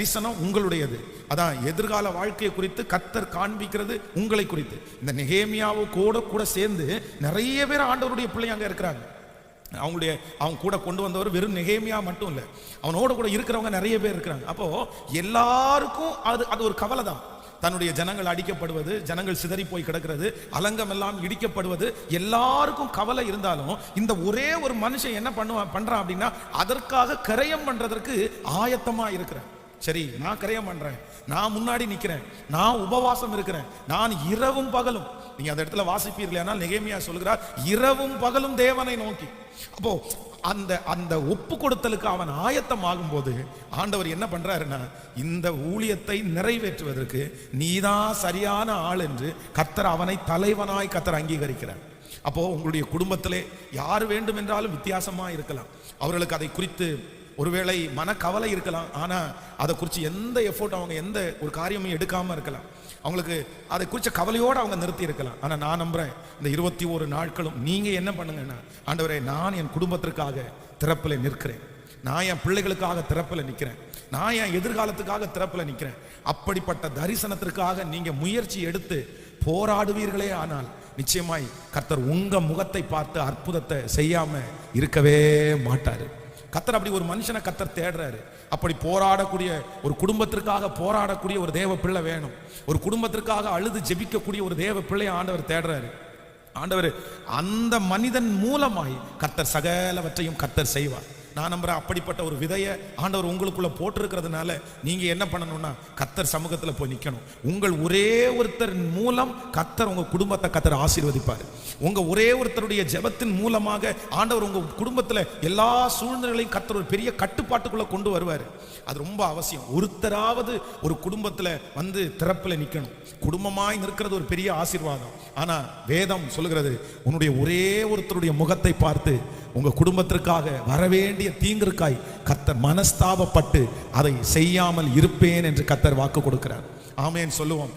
தரிசனம் உங்களுடையது. அதான் எதிர்கால வாழ்க்கையை குறித்து கத்தர் காண்பிக்கிறது உங்களை குறித்து. இந்த நெகேமியாவோ கூட கூட சேர்ந்து நிறைய பேர் ஆண்டவருடைய பிள்ளை அங்கே இருக்கிறாங்க. அவங்களுடைய அவங்க கூட கொண்டு வந்தவர் வெறும் நெகேமியா மட்டும் இல்லை. அவனோட கூட இருக்கிறவங்க நிறைய பேர் இருக்கிறாங்க. அப்போ எல்லாருக்கும் அது அது ஒரு கவலை தான். தன்னுடைய ஜனங்கள் அடிக்கப்படுவது ஜனங்கள் சிதறி போய் கிடக்கிறது அலங்கம் எல்லாம் இடிக்கப்படுவது எல்லாருக்கும் கவலை இருந்தாலும் இந்த ஒரே ஒரு மனுஷன் என்ன பண்ணுவான் பண்றான் அப்படின்னா அதற்காக கரையம் பண்றதற்கு ஆயத்தமா இருக்கிறேன். சரி நான் கரையம் பண்றேன். நான் முன்னாடி நிக்கிறேன். நான் உபவாசம் இருக்கிறேன். நான் இரவும் பகலும். நீங்க அந்த இடத்துல வாசிப்பீர்கள் ஆனால் நெகேமியா சொல்கிறார் இரவும் பகலும் தேவனை நோக்கி. அப்போ அந்த அந்த ஒப்பு கொடுத்தலுக்கு அவன் ஆயத்தம் ஆகும்போது ஆண்டவர் என்ன பண்றாருன்னா இந்த ஊழியத்தை நிறைவேற்றுவதற்கு நீதான் சரியான ஆள் என்று கத்தர் அவனை தலைவனாய் கத்தர் அங்கீகரிக்கிறார். அப்போ உங்களுடைய குடும்பத்திலே யார் வேண்டும் என்றாலும் வித்தியாசமா இருக்கலாம். அவர்களுக்கு அதை குறித்து ஒருவேளை மனக்கவலை இருக்கலாம். ஆனால் அதை குறித்து எந்த எஃபோர்ட் அவங்க எந்த ஒரு காரியமும் எடுக்காமல் இருக்கலாம். அவங்களுக்கு அதை குறித்த கவலையோடு அவங்க நிறுத்தி இருக்கலாம். ஆனால் நான் நம்புகிறேன் இந்த இருபத்தி ஒரு நாட்களும் நீங்கள் என்ன பண்ணுங்கன்னா ஆண்டவரே நான் என் குடும்பத்திற்காக திறப்பில் நிற்கிறேன். நான் என் பிள்ளைகளுக்காக திறப்பில் நிற்கிறேன். நான் என் எதிர்காலத்துக்காக திறப்பில் நிற்கிறேன். அப்படிப்பட்ட தரிசனத்திற்காக நீங்கள் முயற்சி எடுத்து போராடுவீர்களே ஆனால் நிச்சயமாய் கர்த்தர் உங்கள் முகத்தை பார்த்து அற்புதத்தை செய்யாமல் இருக்கவே மாட்டார். கத்தர் அப்படி ஒரு மனுஷனை கத்தர் தேடுறாரு. அப்படி போராடக்கூடிய ஒரு குடும்பத்திற்காக போராடக்கூடிய ஒரு தேவ பிள்ளை வேணும். ஒரு குடும்பத்திற்காக அழுது ஜெபிக்கக்கூடிய ஒரு தேவ பிள்ளையை ஆண்டவர் தேடுறாரு. ஆண்டவர் அந்த மனிதன் மூலமாய் கத்தர் சகலவற்றையும் கத்தர் செய்வார். நான் நம்புகிறேன் அப்படிப்பட்ட ஒரு விதையை ஆண்டவர் உங்களுக்குள்ளே போட்டிருக்கிறதுனால நீங்கள் என்ன பண்ணணும்னா கத்தர் சமூகத்தில் போய் நிற்கணும் உங்கள் ஒரே ஒருத்தர் மூலம் கத்தர் உங்கள் குடும்பத்தை கத்தர் ஆசீர்வதிப்பார். உங்கள் ஒரே ஒருத்தருடைய ஜெபத்தின் மூலமாக ஆண்டவர் உங்கள் குடும்பத்தில் எல்லா சூழ்நிலைகளையும் கத்தர் ஒரு பெரிய கட்டுப்பாட்டுக்குள்ளே கொண்டு வருவார். அது ரொம்ப அவசியம். ஒருத்தராவது ஒரு குடும்பத்தில் வந்து திறப்பில் நிற்கணும் குடும்பமாய் நிற்கிறது ஒரு பெரிய ஆசீர்வாதம். ஆனால் வேதம் சொல்லுகிறது உன்னுடைய ஒரே ஒருத்தருடைய முகத்தை பார்த்து உங்கள் குடும்பத்திற்காக வரவேண்டும். வேண்டிய தீங்கிற்காய் கத்தர் மனஸ்தாபப்பட்டு அதை செய்யாமல் இருப்பேன் என்று கத்தர் வாக்கு கொடுக்கிறார். ஆமேன் சொல்லுவோம்.